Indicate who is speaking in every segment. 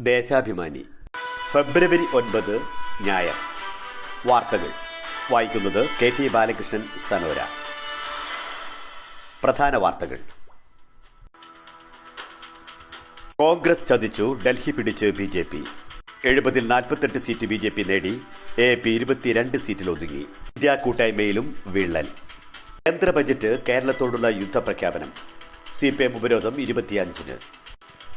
Speaker 1: ദേശാഭിമാനി. ഫെബ്രുവരി ഒൻപത് ഞായർ വാർത്തകൾ. വായിക്കുന്നത് കെ ടി ബാലകൃഷ്ണൻ സനോര. പ്രധാന വാർത്തകൾ. കോൺഗ്രസ് ചതിച്ചു ഡൽഹി പിടിച്ച് ബി ജെ പി. എഴുപതിൽ നാൽപ്പത്തെട്ട് സീറ്റ് ബി ജെ പി നേടി എ പി ഇരുപത്തിരണ്ട് സീറ്റിൽ ഒതുങ്ങി. ഇന്ത്യ കൂട്ടായ്മയിലും വിള്ളൽ. കേന്ദ്ര ബജറ്റ് കേരളത്തോടുള്ള യുദ്ധപ്രഖ്യാപനം. സി പി എം ഉപരോധം ഇരുപത്തിയഞ്ചിന്.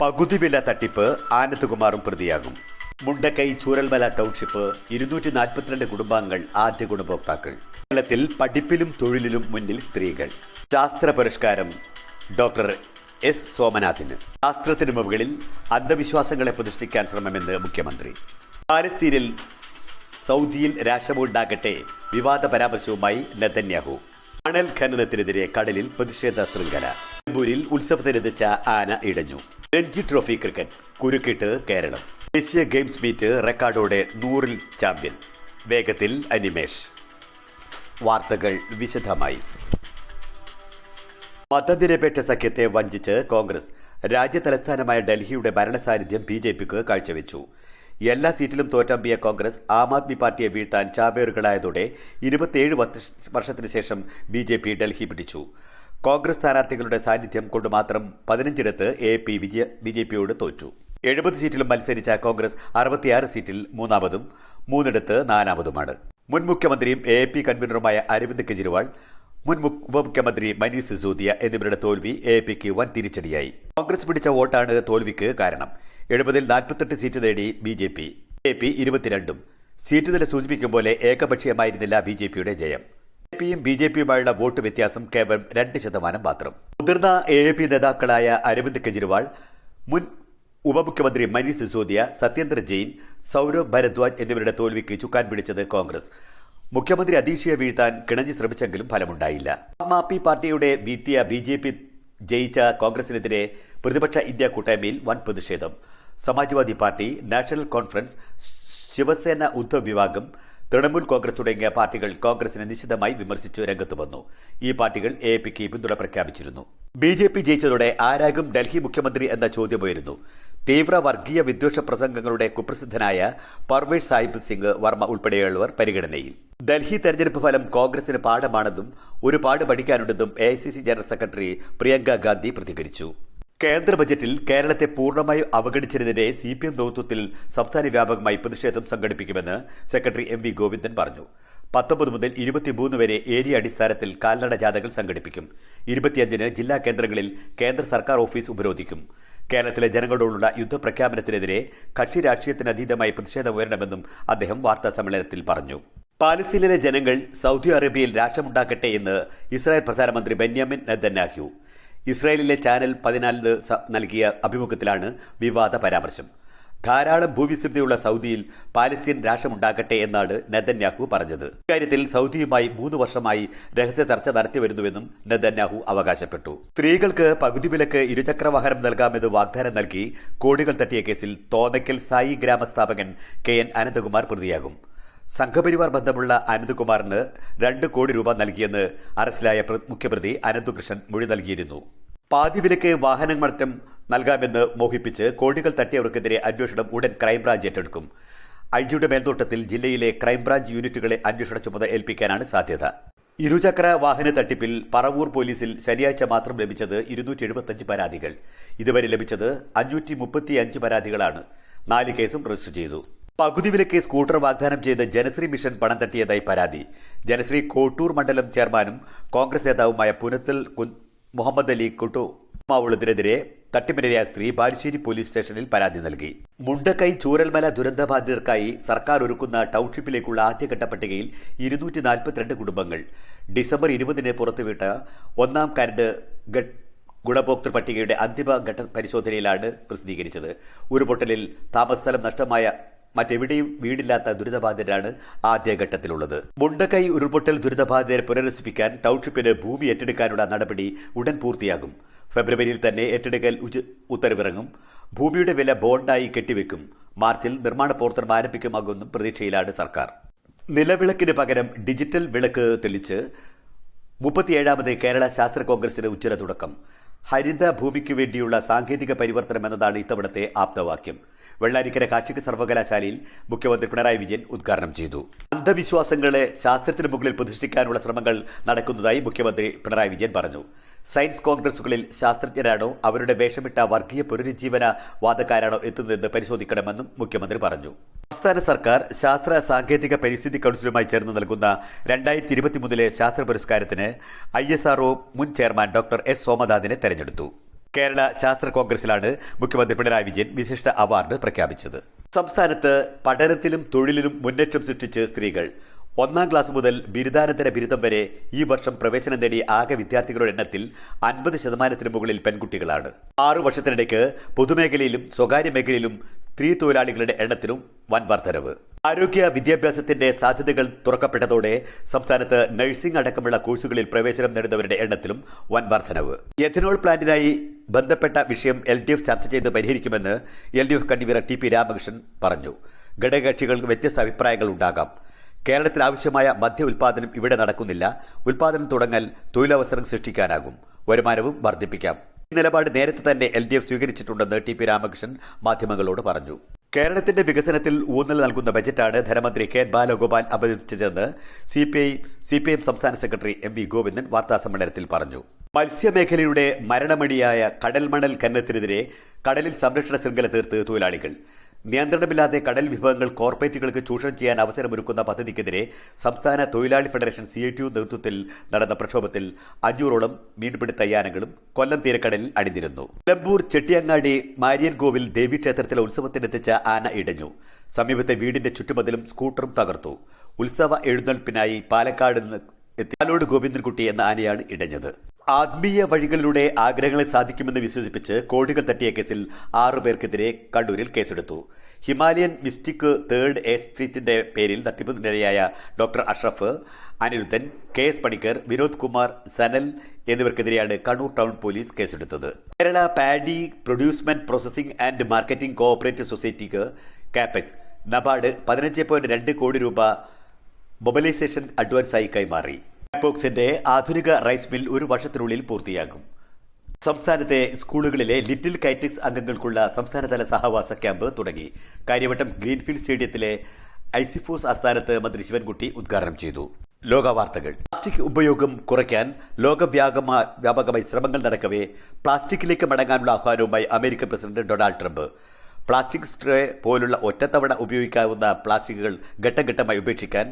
Speaker 1: പകുതി വില തട്ടിപ്പ് ആനന്ദകുമാറും പ്രതിയാകും. മുണ്ടക്കൈ ചൂരൽമല ടൗൺഷിപ്പ് ഇരുന്നൂറ്റി നാൽപ്പത്തിരണ്ട് കുടുംബാംഗങ്ങൾ ആദ്യ ഗുണഭോക്താക്കൾ. കേരളത്തിൽ പഠിപ്പിലും തൊഴിലിലും മുന്നിൽ സ്ത്രീകൾ. ശാസ്ത്ര പുരസ്കാരം ഡോക്ടർ എസ് സോമനാഥിന്. ശാസ്ത്രത്തിന് മുകളിൽ അന്ധവിശ്വാസങ്ങളെ പ്രതിഷ്ഠിക്കാൻ ശ്രമമെന്ന് മുഖ്യമന്ത്രി. പാലസ്തീനിൽ സൗദിയിൽ രാഷ്ട്രമുണ്ടാകട്ടെ വിവാദ പരാമർശവുമായി നെതന്യാഹു. മണൽ ഖനനത്തിനെതിരെ കടലിൽ പ്രതിഷേധ ശൃംഖല. നിലമ്പൂരിൽ ഉത്സവത്തിനെത്തിച്ച ആന ഇടഞ്ഞു. രഞ്ജി ട്രോഫി ക്രിക്കറ്റ് കുരുക്കിട്ട് കേരളം. ദേശീയ ഗെയിംസ് മീറ്റ് റെക്കോർഡോടെ നൂറിൽ ചാമ്പ്യൻ. വേഗത്തിൽ അനിമേഷ്. വാർത്തകൾ വിശദമായി. മതനിരപേക്ഷ സഖ്യത്തെ വഞ്ചിച്ച് കോൺഗ്രസ്. രാജ്യതലസ്ഥാനമായ ഡൽഹിയുടെ ഭരണസാന്നിധ്യം ബി ജെ പിക്ക് കാഴ്ചവെച്ചു. എല്ലാ സീറ്റിലും തോറ്റമ്പിയ കോൺഗ്രസ് ആം ആദ്മി പാർട്ടിയെ വീഴ്ത്താൻ ചാവേറുകളായതോടെ ഇരുപത്തിയേഴ് വർഷത്തിനു ശേഷം ബി ജെ പി ഡൽഹി പിടിച്ചു. കോൺഗ്രസ് സ്ഥാനാർത്ഥികളുടെ സാന്നിധ്യം കൊണ്ട് മാത്രം പതിനഞ്ചിടത്ത് എ പി വിജയ ബി ജെ പിയോട് തോറ്റു. എഴുപത് സീറ്റിലും മത്സരിച്ച കോൺഗ്രസ് അറുപത്തിയാറ് സീറ്റിൽ മൂന്നാമതും മൂന്നിടത്ത് നാലാമതുമാണ്. മുൻ മുഖ്യമന്ത്രിയും എ പി കൺവീനറുമായ അരവിന്ദ് കെജ്രിവാൾ മുൻ ഉപമുഖ്യമന്ത്രി മനീഷ് സിസോദിയ എന്നിവരുടെ തോൽവി എ പിക്ക് വൻ തിരിച്ചടിയായി. കോൺഗ്രസ് പിടിച്ച വോട്ടാണ് തോൽവിക്ക് കാരണം. എഴുപതിൽ നാൽപ്പത്തെട്ട് സീറ്റ് നേടി B J P. A P ഇരുപത്തിരണ്ടും. Seat നില സൂചിപ്പിക്കും പോലെ ഏകപക്ഷീയമായിരുന്നില്ല ബി ജെ പിയുടെ ജയം. പിയും ബി ജെ പിയുമായുള്ള വോട്ട് വ്യത്യാസം കേവലം രണ്ട് ശതമാനം മാത്രം. മുതിർന്ന എ പി നേതാക്കളായ അരവിന്ദ് കെജ്രിവാൾ മുൻ ഉപമുഖ്യമന്ത്രി മനീഷ് സിസോദിയ സത്യേന്ദ്ര ജെയിൻ സൌരവ് ഭരദ്വാജ് എന്നിവരുടെ തോൽവിക്ക് ചുക്കാൻ പിടിച്ചത് കോൺഗ്രസ്. മുഖ്യമന്ത്രി അതീഷിയെ വീഴ്ത്താൻ കിണഞ്ഞു ശ്രമിച്ചെങ്കിലും ഫലമുണ്ടായില്ല. ആം ആദ്മി പാർട്ടിയുടെ വീഴ്ത്തിയ ബി ജെ പി ജയിച്ച കോൺഗ്രസിനെതിരെ പ്രതിപക്ഷ ഇന്ത്യ കൂട്ടായ്മയിൽ വൻ പ്രതിഷേധം. Samajwadi party national conference Shiv Sena Uddhav വിഭാഗം തൃണമൂൽ കോൺഗ്രസ് തുടങ്ങിയ പാർട്ടികൾ കോൺഗ്രസിനെ നിശിതമായി വിമർശിച്ചു രംഗത്ത് വന്നു. ഈ പാർട്ടികൾ എ പിക്ക് പിന്തുണ പ്രഖ്യാപിച്ചിരുന്നു. ബി ജെ പി ജയിച്ചതോടെ ആരാകും ഡൽഹി മുഖ്യമന്ത്രി എന്ന ചോദ്യമുയരുന്നു. തീവ്ര വർഗീയ വിദ്വേഷ പ്രസംഗങ്ങളുടെ കുപ്രസിദ്ധനായ പർവേഷ് സാഹിബ് സിംഗ് വർമ്മ ഉൾപ്പെടെയുള്ളവർ പരിഗണനയിൽ. ഡൽഹി തെരഞ്ഞെടുപ്പ് ഫലം കോൺഗ്രസിന് പാഠമാണെന്നും ഒരുപാട് പഠിക്കാനുണ്ടെന്നും A general secretary Priyanka Gandhi പ്രതികരിച്ചു. കേന്ദ്ര ബജറ്റിൽ കേരളത്തെ പൂർണമായും അവഗണിച്ചതിനെതിരെ സി പി എം നേതൃത്വത്തിൽ സംസ്ഥാന വ്യാപകമായി പ്രതിഷേധം സംഘടിപ്പിക്കുമെന്ന് സെക്രട്ടറി എം വി ഗോവിന്ദൻ പറഞ്ഞു. പത്തൊമ്പത് മുതൽ ഇരുപത്തിമൂന്ന് വരെ ഏരിയ അടിസ്ഥാനത്തിൽ കാൽനട ജാഥകൾ സംഘടിപ്പിക്കും. ഇരുപത്തിയഞ്ചിന് ജില്ലാ കേന്ദ്രങ്ങളിൽ കേന്ദ്ര സർക്കാർ ഓഫീസ് ഉപരോധിക്കും. കേരളത്തിലെ ജനങ്ങളോടുള്ള യുദ്ധപ്രഖ്യാപനത്തിനെതിരെ കക്ഷി രാഷ്ട്രീയത്തിന് അതീതമായി പ്രതിഷേധം ഉയരണമെന്നും അദ്ദേഹം വാർത്താ സമ്മേളനത്തിൽ പറഞ്ഞു. പാലസ്തീനിലെ ജനങ്ങൾ സൗദി അറേബ്യയിൽ രാഷ്ട്രമുണ്ടാക്കട്ടെ എന്ന് ഇസ്രായേൽ പ്രധാനമന്ത്രി ബെന്യാമിൻ നെതന്യാഹു ഇസ്രായേലിലെ ചാനൽ പതിനാലിന് നൽകിയ അഭിമുഖത്തിലാണ് വിവാദ പരാമർശം. ധാരാളം ഭൂവിസ്തൃതിയുള്ള സൗദിയിൽ പാലസ്തീൻ രാഷ്ട്രമുണ്ടാകട്ടെ എന്നാണ് നെതന്യാഹു പറഞ്ഞത്. ഇക്കാര്യത്തിൽ സൗദിയുമായി മൂന്ന് വർഷമായി രഹസ്യ ചർച്ച നടത്തിവരുന്നുവെന്നും നെതന്യാഹു അവകാശപ്പെട്ടു. സ്ത്രീകൾക്ക് പകുതി വിലക്ക് ഇരുചക്രവാഹനം നൽകാമെന്ന് വാഗ്ദാനം നൽകി കോടികൾ തട്ടിയ കേസിൽ തോന്നയ്ക്കൽ സായി ഗ്രാമസ്ഥാപകൻ കെ എൻ അനന്തകുമാർ പ്രതിയാകും. സംഘപരിവാർ ബന്ധമുള്ള അനന്തകുമാറിന് രണ്ട് കോടി രൂപ നൽകിയെന്ന് അറസ്റ്റിലായ മുഖ്യപ്രതി അനന്തുകൃഷ്ണൻ മൊഴി നൽകിയിരുന്നു. പാതി വിലക്ക് വാഹനമറ്റം നൽകാമെന്ന് മോഹിപ്പിച്ച് കോടികൾ തട്ടിയവർക്കെതിരെ അന്വേഷണം ഉടൻ ക്രൈംബ്രാഞ്ച് ഏറ്റെടുക്കും. ഐജിയുടെ മേൽനോട്ടത്തിൽ ജില്ലയിലെ ക്രൈംബ്രാഞ്ച് യൂണിറ്റുകളെ അന്വേഷണ ചുമതല ഏൽപ്പിക്കാനാണ് സാധ്യത. ഇരുചക്ര വാഹന തട്ടിപ്പിൽ പറവൂർ പോലീസിൽ ശനിയാഴ്ച മാത്രം ലഭിച്ചത് ഇരുന്നൂറ്റി എഴുപത്തഞ്ച് പരാതികൾ. ഇതുവരെ ലഭിച്ചത് അഞ്ഞൂറ്റി മുപ്പത്തിയഞ്ച് പരാതികളാണ്. നാല് കേസും രജിസ്റ്റർ ചെയ്തു. പകുതി വിലക്ക് സ്കൂട്ടർ വാഗ്ദാനം ചെയ്ത് ജനശ്രീ മിഷൻ പണം തട്ടിയതായി പരാതി. ജനശ്രീ കോട്ടൂർ മണ്ഡലം ചെയർമാനും കോൺഗ്രസ് നേതാവുമായ പുനത്തിൽ മുഹമ്മദ് അലി കുട്ടു മാവുള്ളതിനെതിരെ തട്ടിപ്പിനിരയായ സ്ത്രീ ബാലുശ്ശേരി പോലീസ് സ്റ്റേഷനിൽ പരാതി നൽകി. മുണ്ടക്കൈ ചൂരൽമല ദുരന്തബാധിതർക്കായി സർക്കാർ ഒരുക്കുന്ന ടൌൺഷിപ്പിലേക്കുള്ള ആദ്യഘട്ട പട്ടികയിൽ ഇരുന്നൂറ്റി നാൽപ്പത്തിരണ്ട് കുടുംബങ്ങൾ. ഡിസംബർ ഇരുപതിന് പുറത്തുവിട്ട ഒന്നാം കരട് ഗുണഭോക്തൃ പട്ടികയുടെ അന്തിമ ഘട്ട പരിശോധനയിലാണ് പ്രസിദ്ധീകരിച്ചത്. ഉരുപൊട്ടലിൽ താമസസ്ഥലം നഷ്ടമായ മറ്റെവിടെയും വീടില്ലാത്ത ദുരിതബാധിതരാണ് ആദ്യഘട്ടത്തിലുള്ളത്. മുണ്ടക്കൈ ഉരുൾപൊട്ടൽ ദുരിതബാധിതരെ പുനരസിപ്പിക്കാൻ ടൌൺഷിപ്പിന് ഭൂമി ഏറ്റെടുക്കാനുള്ള നടപടി ഉടൻ പൂർത്തിയാകും. ഫെബ്രുവരിയിൽ തന്നെ ഏറ്റെടുക്കൽ ഉത്തരവിറങ്ങും. ഭൂമിയുടെ വില ബോണ്ടായി കെട്ടിവെക്കും. മാർച്ചിൽ നിർമ്മാണ പ്രവർത്തനം ആരംഭിക്കുമാകുമെന്നും പ്രതീക്ഷയിലാണ് സർക്കാർ. നിലവിളക്കിന് പകരം ഡിജിറ്റൽ വിളക്ക് തെളിച്ച് മുപ്പത്തിയേഴാമത് കേരള ശാസ്ത്ര കോൺഗ്രസിന് ഉച്ചര തുടക്കം. ഹരിത ഭൂമിക്ക് വേണ്ടിയുള്ള സാങ്കേതിക പരിവർത്തനം എന്നതാണ് ഇത്തവണത്തെ ആപ്തവാക്യം. വെള്ളാനിക്കര കാർഷിക സർവകലാശാലയിൽ മുഖ്യമന്ത്രി പിണറായി വിജയൻ ഉദ്ഘാടനം ചെയ്തു. അന്ധവിശ്വാസങ്ങളെ ശാസ്ത്രത്തിന് മുകളിൽ പ്രതിഷ്ഠിക്കാനുള്ള ശ്രമങ്ങൾ നടക്കുന്നതായി മുഖ്യമന്ത്രി പിണറായി വിജയൻ പറഞ്ഞു. സയൻസ് കോൺഗ്രസുകളിൽ ശാസ്ത്രജ്ഞരാണോ? അവരുടെ വേഷമിട്ട വർഗീയ പുനരുജ്ജീവന വാദക്കാരാണോ എത്തുന്നതെന്ന് പരിശോധിക്കണമെന്നും മുഖ്യമന്ത്രി പറഞ്ഞു. സംസ്ഥാന സർക്കാർ ശാസ്ത്ര സാങ്കേതിക പരിസ്ഥിതി കൗൺസിലുമായി ചേർന്ന് നൽകുന്ന രണ്ടായിരത്തി ഇരുപത്തിമൂന്നിലെ ശാസ്ത്ര പുരസ്കാരത്തിന് ഐ എസ് ആർഒ മുൻ ചെയർമാൻ ഡോക്ടർ എസ് സോമനാഥിനെ തെരഞ്ഞെടുത്തു. കേരള ശാസ്ത്ര കോൺഗ്രസിലാണ് മുഖ്യമന്ത്രി പിണറായി വിജയൻ വിശിഷ്ട അവാർഡ് പ്രഖ്യാപിച്ചത്. സംസ്ഥാനത്ത് പഠനത്തിലും തൊഴിലിലും മുന്നേറ്റം സൃഷ്ടിച്ച് സ്ത്രീകൾ. ഒന്നാം ക്ലാസ് മുതൽ ബിരുദാനന്തര ബിരുദം വരെ ഈ വർഷം പ്രവേശനം നേടിയ ആകെ വിദ്യാർത്ഥികളുടെ എണ്ണത്തിൽ അൻപത് ശതമാനത്തിന് മുകളിൽ പെൺകുട്ടികളാണ്. ആറു വർഷത്തിനിടയ്ക്ക് പൊതുമേഖലയിലും സ്വകാര്യ മേഖലയിലും സ്ത്രീ തൊഴിലാളികളുടെ എണ്ണത്തിലും വൻ വർധനവ്. ആരോഗ്യ വിദ്യാഭ്യാസത്തിന്റെ സാധ്യതകൾ തുറക്കപ്പെട്ടതോടെ സംസ്ഥാനത്ത് നഴ്സിംഗ് അടക്കമുള്ള കോഴ്സുകളിൽ പ്രവേശനം നേടുന്നവരുടെ എണ്ണത്തിലും വൻ വർധനവ്. എഥനോൾ പ്ലാന്റിനായി ബന്ധപ്പെട്ട വിഷയം എൽ ഡി എഫ് ചർച്ച ചെയ്ത് പരിഹരിക്കുമെന്ന് L D F convener T P Ramakrishnan പറഞ്ഞു. ഘടകകക്ഷികൾക്ക് വ്യത്യസ്ത അഭിപ്രായങ്ങൾ ഉണ്ടാകാം. കേരളത്തിൽ ആവശ്യമായ മദ്യ ഉൽപാദനം ഇവിടെ നടക്കുന്നില്ല. ഉൽപാദനം തുടങ്ങാൻ തൊഴിലവസരം സൃഷ്ടിക്കാനാകും. വരുമാനവും വർദ്ധിപ്പിക്കാം. ഈ നിലപാട് നേരത്തെ തന്നെ എൽ ഡി എഫ് സ്വീകരിച്ചിട്ടുണ്ടെന്ന് ടി പി രാമകൃഷ്ണൻ മാധ്യമങ്ങളോട് പറഞ്ഞു. കേരളത്തിന്റെ വികസനത്തിൽ ഊന്നൽ നൽകുന്ന ബജറ്റാണ് ധനമന്ത്രി K Balagopal അവതരിപ്പിച്ചതെന്ന് C P I C P M സംസ്ഥാന സെക്രട്ടറി എം വി ഗോവിന്ദൻ വാർത്താസമ്മേളനത്തിൽ പറഞ്ഞു. മത്സ്യമേഖലയുടെ മരണമടിയായ കടൽമണൽ ഖനനത്തിനെതിരെ കടലിൽ സംരക്ഷണ ശൃംഖല തീർത്ത് തൊഴിലാളികൾ. നിയന്ത്രണമില്ലാതെ കടൽ വിഭവങ്ങൾ കോർപ്പറേറ്റുകൾക്ക് ചൂഷണം ചെയ്യാൻ അവസരമൊരുക്കുന്ന പദ്ധതിക്കെതിരെ സംസ്ഥാന തൊഴിലാളി ഫെഡറേഷൻ സി ടി യു നേതൃത്വത്തിൽ നടന്ന പ്രക്ഷോഭത്തിൽ അഞ്ഞൂറോളം മീൻപിടുത്ത യാനങ്ങളും കൊല്ലം തീരക്കടലിൽ അണിഞ്ഞിരുന്നു നിലമ്പൂർ ചെട്ടിയങ്ങാടി മാരിയൻകോവിൽ ദേവീക്ഷേത്രത്തിലെ ഉത്സവത്തിനെത്തിച്ച ആന ഇടഞ്ഞു. സമീപത്തെ വീടിന്റെ ചുറ്റുമതിലും സ്കൂട്ടറും തകർത്തു. ഉത്സവ എഴുന്നേൽപ്പിനായി പാലക്കാട് നിന്ന് എത്തി ആലോട് ഗോവിന്ദൻകുട്ടി എന്ന ആനയാണ് ഇടഞ്ഞത്. ആത്മീയ വഴികളിലൂടെ ആഗ്രഹങ്ങളെ സാധിക്കുമെന്ന് വിശ്വസിപ്പിച്ച് കോടികൾ തട്ടിയ കേസിൽ ആറു പേർക്കെതിരെ കണ്ണൂരിൽ കേസെടുത്തു. ഹിമാലയൻ മിസ്റ്റിക് തേർഡ് എ സ്ട്രീറ്റിന്റെ പേരിൽ തട്ടിപ്പിനിരയായ doctor Ashraf Aniruddhan K S Panicker Vinod Kumar Sanal എന്നിവർക്കെതിരെയാണ് Kannur town police കേസെടുത്തത്. Kerala paddy procurement processing and marketing cooperative സൊസൈറ്റിക്ക് കാപെക്സ് നബാർഡ് പതിനഞ്ച് പോയിന്റ് രണ്ട് കോടി രൂപ മൊബിലൈസേഷൻ അഡ്വാൻസായി കൈമാറി. ബോക്സിന്റെ ആധുനിക റൈസ് മിൽ ഒരു വർഷത്തിനുള്ളിൽ പൂർത്തിയാകും. സംസ്ഥാനത്തെ സ്കൂളുകളിലെ ലിറ്റിൽ കൈറ്റിക്സ് അംഗങ്ങൾക്കുള്ള സംസ്ഥാനതല സഹവാസ ക്യാമ്പ് തുടങ്ങി. കാര്യവട്ടം ഗ്രീൻഫീൽഡ് സ്റ്റേഡിയത്തിലെ ഐസിഫോസ് ആസ്ഥാനത്ത് മന്ത്രി ശിവൻകുട്ടി ഉദ്ഘാടനം ചെയ്തു. ലോകവാർത്തകൾ പ്ലാസ്റ്റിക് ഉപയോഗം കുറയ്ക്കാൻ ലോകവ്യാപകമായി വ്യാപകമായി ശ്രമങ്ങൾ നടക്കവേ പ്ലാസ്റ്റിക്കിലേക്ക് മടങ്ങാനുള്ള ആഹ്വാനവുമായി American president Donald Trump. Plastic straw പോലുള്ള ഒറ്റത്തവണ ഉപയോഗിക്കാവുന്ന പ്ലാസ്റ്റിക്കുകൾ ഘട്ടം ഘട്ടമായി ഉപേക്ഷിക്കാൻ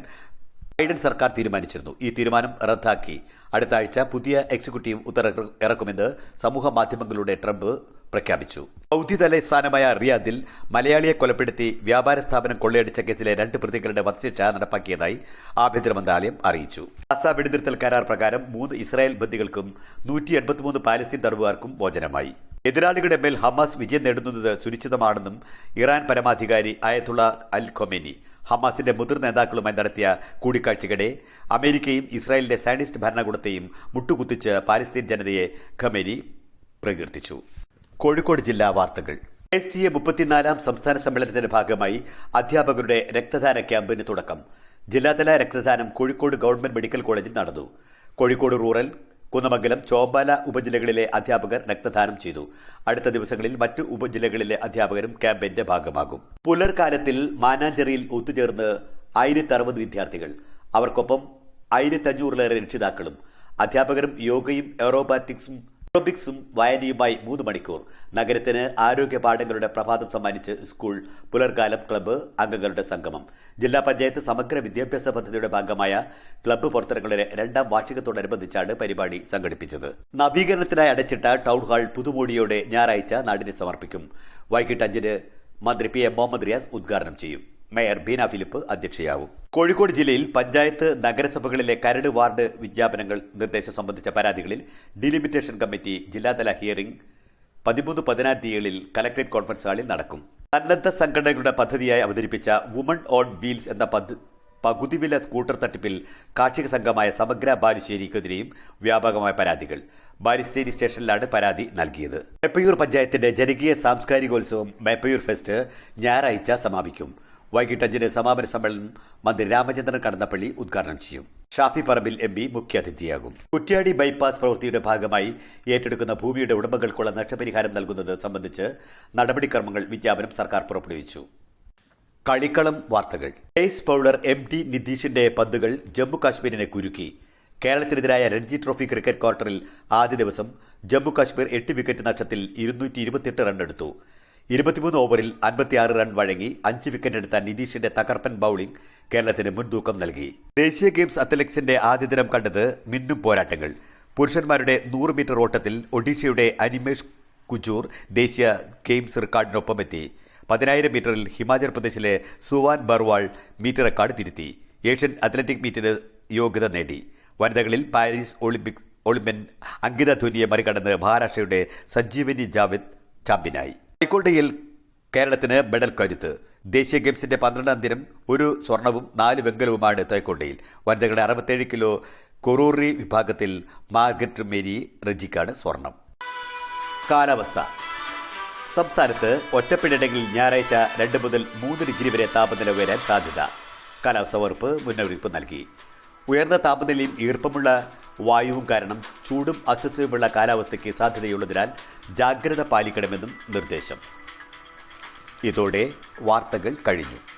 Speaker 1: ബൈഡൻ സർക്കാർ തീരുമാനിച്ചിരുന്നു. ഈ തീരുമാനം റദ്ദാക്കി. അടുത്ത ആഴ്ച പുതിയ എക്സിക്യൂട്ടീവ് ഉത്തരവ് ഇറക്കുമെന്ന് സമൂഹ മാധ്യമങ്ങളിലൂടെ ട്രംപ് പ്രഖ്യാപിച്ചു. സൗദി തലസ്ഥാനമായ റിയാദിൽ മലയാളിയെ കൊലപ്പെടുത്തി വ്യാപാര സ്ഥാപനം കൊള്ളയടിച്ച കേസിലെ രണ്ട് പ്രതികളുടെ വധശിക്ഷ നടപ്പാക്കിയതായി ആഭ്യന്തര മന്ത്രാലയം അറിയിച്ചു. ഗാസ വെടിനിർത്തൽ കരാർ പ്രകാരം മൂന്ന് ഇസ്രായേൽ ബന്ദികൾക്കും നൂറ്റി എൺപത്തിമൂന്ന് പാലസ്തീൻ തടവുകാർക്കും മോചനമായി. എതിരാളികളുടെ മേൽ ഹമാസ് വിജയം നേടുന്നത് സുനിശ്ചിതമാണെന്നും ഇറാൻ പരമാധികാരി അയത്തുള്ള അൽ ഖൊമേനി ഹമാസിന്റെ മുതിർന്ന നേതാക്കളുമായി നടത്തിയ കൂടിക്കാഴ്ചയ്ക്കിടെ അമേരിക്കയും ഇസ്രായേലിന്റെ സയനിസ്റ്റ് ഭരണകൂടത്തെയും മുട്ടുകുത്തിച്ച് പാലസ്തീൻ ജനതയെ ഖമേനി പ്രകീർത്തിച്ചു. കോഴിക്കോട് ജില്ലാ വാർത്തകൾ. എസ് ടി എ മുപ്പത്തിനാലാം സംസ്ഥാന സമ്മേളനത്തിന്റെ ഭാഗമായി അധ്യാപകരുടെ രക്തദാന ക്യാമ്പിന് തുടക്കം. ജില്ലാതല രക്തദാനം കോഴിക്കോട് ഗവൺമെന്റ് മെഡിക്കൽ കോളേജിൽ നടന്നു. കോഴിക്കോട് റൂറൽ കുന്നമംഗലം ചോമ്പാല ഉപജില്ലകളിലെ അധ്യാപകർ രക്തദാനം ചെയ്തു. അടുത്ത ദിവസങ്ങളിൽ മറ്റു ഉപജില്ലകളിലെ അധ്യാപകരും ക്യാമ്പയിന്റെ ഭാഗമാകും. പുലർകാലത്തിൽ മാനാഞ്ചേരിയിൽ ഒത്തുചേർന്ന് ആയിരത്തി അറുപത് വിദ്യാർത്ഥികൾ അവർക്കൊപ്പം ആയിരത്തി അഞ്ഞൂറിലേറെ രക്ഷിതാക്കളും അധ്യാപകരും യോഗയും എറോബാറ്റിക്സും എറോബിക്സും വായനയുമായി മൂന്ന് മണിക്കൂർ. നഗരത്തിന് ആരോഗ്യ പാഠങ്ങളുടെ പ്രഭാതം സമ്മാനിച്ച് സ്കൂൾ പുലർകാലം ക്ലബ്ബ് അംഗങ്ങളുടെ സംഗമം. ജില്ലാ പഞ്ചായത്ത് സമഗ്ര വിദ്യാഭ്യാസ പദ്ധതിയുടെ ഭാഗമായ ക്ലബ്ബ് പുറത്തിറങ്ങുന്ന രണ്ടാം വാർഷികത്തോടനുബന്ധിച്ചാണ് പരിപാടി സംഘടിപ്പിച്ചത്. നവീകരണത്തിനായി അടച്ചിട്ട ടൗൺ ഹാൾ പുതുമോടിയോടെ ഞായറാഴ്ച നാടിന് സമർപ്പിക്കും. വൈകിട്ട് അഞ്ചിന് മന്ത്രി പി എം മുഹമ്മദ് റിയാസ് ഉദ്ഘാടനം ചെയ്യും. മേയർ ബീന ഫിലിപ്പ് അധ്യക്ഷയാവും കോഴിക്കോട് ജില്ലയിൽ പഞ്ചായത്ത് നഗരസഭകളിലെ കരട് വാർഡ് വിജ്ഞാപനങ്ങൾ നിർദ്ദേശം സംബന്ധിച്ച പരാതികളിൽ ഡിലിമിറ്റേഷൻ കമ്മിറ്റി ജില്ലാതല ഹിയറിംഗ് പതിമൂന്ന് പതിനാറ് തീയതികളിൽ കലക്ടറേറ്റ് കോൺഫറൻസ് ഹാളിൽ നടക്കും. സന്നദ്ധ സംഘടനകളുടെ പദ്ധതിയായി അവതരിപ്പിച്ച വുമൺ ഓൺ വീൽസ് എന്ന പദ്ധ പകുതിവില സ്കൂട്ടർ തട്ടിപ്പിൽ കാർഷിക സംഘമായ സമഗ്ര ബാലുശ്ശേരിക്കെതിരെയും വ്യാപകമായ പരാതികൾ. ബാലുശ്ശേരി സ്റ്റേഷനിലാണ് പരാതി നൽകിയത്. മേപ്പയൂർ പഞ്ചായത്തിന്റെ ജനകീയ സാംസ്കാരികോത്സവം മേപ്പയൂർ ഫെസ്റ്റ് ഞായറാഴ്ച സമാപിക്കും. വൈകിട്ട് അഞ്ചിന് സമാപന സമ്മേളനം മന്ത്രി രാമചന്ദ്രൻ കടന്നപ്പള്ളി ഉദ്ഘാടനം ചെയ്യും. ഷാഫി പറമ്പിൽ എം പി മുഖ്യാതിഥിയാകും. കുറ്റ്യാടി ബൈപ്പാസ് പ്രവൃത്തിയുടെ ഭാഗമായി ഏറ്റെടുക്കുന്ന ഭൂമിയുടെ ഉടമകൾക്കുള്ള നഷ്ടപരിഹാരം നൽകുന്നത് സംബന്ധിച്ച് നടപടിക്രമങ്ങൾ വിജ്ഞാപനം സർക്കാർ പുറപ്പെടുവിച്ചു. കളിക്കളം വാർത്തകൾ. പേസ് ബൌളർ എം ടി നിതീഷിന്റെ പന്തുകൾ ജമ്മു കാശ്മീരിനെ കുരുക്കി. കേരളത്തിനെതിരായ രഞ്ജി ട്രോഫി ക്രിക്കറ്റ് ക്വാർട്ടറിൽ ആദ്യ ദിവസം ജമ്മു കാശ്മീർ എട്ട് വിക്കറ്റ് നഷ്ടത്തിൽ ഇരുന്നൂറ്റി ഇരുപത്തിയെട്ട് റണ്ണെടുത്തു ഇരുപത്തിമൂന്ന് ഓവറിൽ അൻപത്തിയാറ് റൺ വഴങ്ങി അഞ്ച് വിക്കറ്റ് എടുത്ത നിതീഷിന്റെ തകർപ്പൻ ബൌളിംഗ് കേരളത്തിന് മുൻതൂക്കം നൽകി. ദേശീയ ഗെയിംസ് അത്ലറ്റിക്സിന്റെ ആദ്യ ദിനം കണ്ടത് മിന്നും പോരാട്ടങ്ങൾ. പുരുഷന്മാരുടെ നൂറ് മീറ്റർ ഓട്ടത്തിൽ ഒഡീഷയുടെ അനിമേഷ് കുജൂർ ദേശീയ ഗെയിംസ് റെക്കോർഡിനൊപ്പമെത്തി പതിനായിരം മീറ്ററിൽ ഹിമാചൽ പ്രദേശിലെ സുവാൻ ബർവാൾ മീറ്റർ റെക്കോർഡ് തിരുത്തി. ഏഷ്യൻ അത്ലറ്റിക് മീറ്റിന് യോഗ്യത നേടി. വനിതകളിൽ പാരീസ് ഒളിമ്പിക് ഒളിമ്പ്യൻ അങ്കിത ധോനിയെ മറികടന്ന് മഹാരാഷ്ട്രയുടെ സഞ്ജീവനി ജാവിദ് ചാമ്പ്യനായി. ഹൈക്കോടതിയിൽ കേരളത്തിന് മെഡൽ കരുത്ത്. ദേശീയ ഗെയിംസിന്റെ പന്ത്രണ്ടാം ദിനം ഒരു സ്വർണവും നാല് വെങ്കലവുമാണ് തൈക്കോട്ടയിൽ. വനിതകളുടെ അറുപത്തേഴ് കിലോ കൊറൂറി വിഭാഗത്തിൽ മാർഗറ്റ് മേരി റജിക്കാണ് സ്വർണം. കാലാവസ്ഥ. സംസ്ഥാനത്ത് ഒറ്റപ്പെടുന്നെങ്കിൽ ഞായറാഴ്ച രണ്ട് മുതൽ മൂന്ന് ഡിഗ്രി വരെ താപനില ഉയരാൻ സാധ്യത. കാലാവസ്ഥ വകുപ്പ് മുന്നറിയിപ്പ് നൽകി. ഉയർന്ന താപനിലയും ഈർപ്പമുള്ള വായുവും കാരണം ചൂടും അസ്വസ്ഥതയുമുള്ള കാലാവസ്ഥയ്ക്ക് സാധ്യതയുള്ളതിനാൽ ജാഗ്രത പാലിക്കണമെന്നും നിർദ്ദേശം. ഇതോടെ വാർത്തകൾ കഴിഞ്ഞു.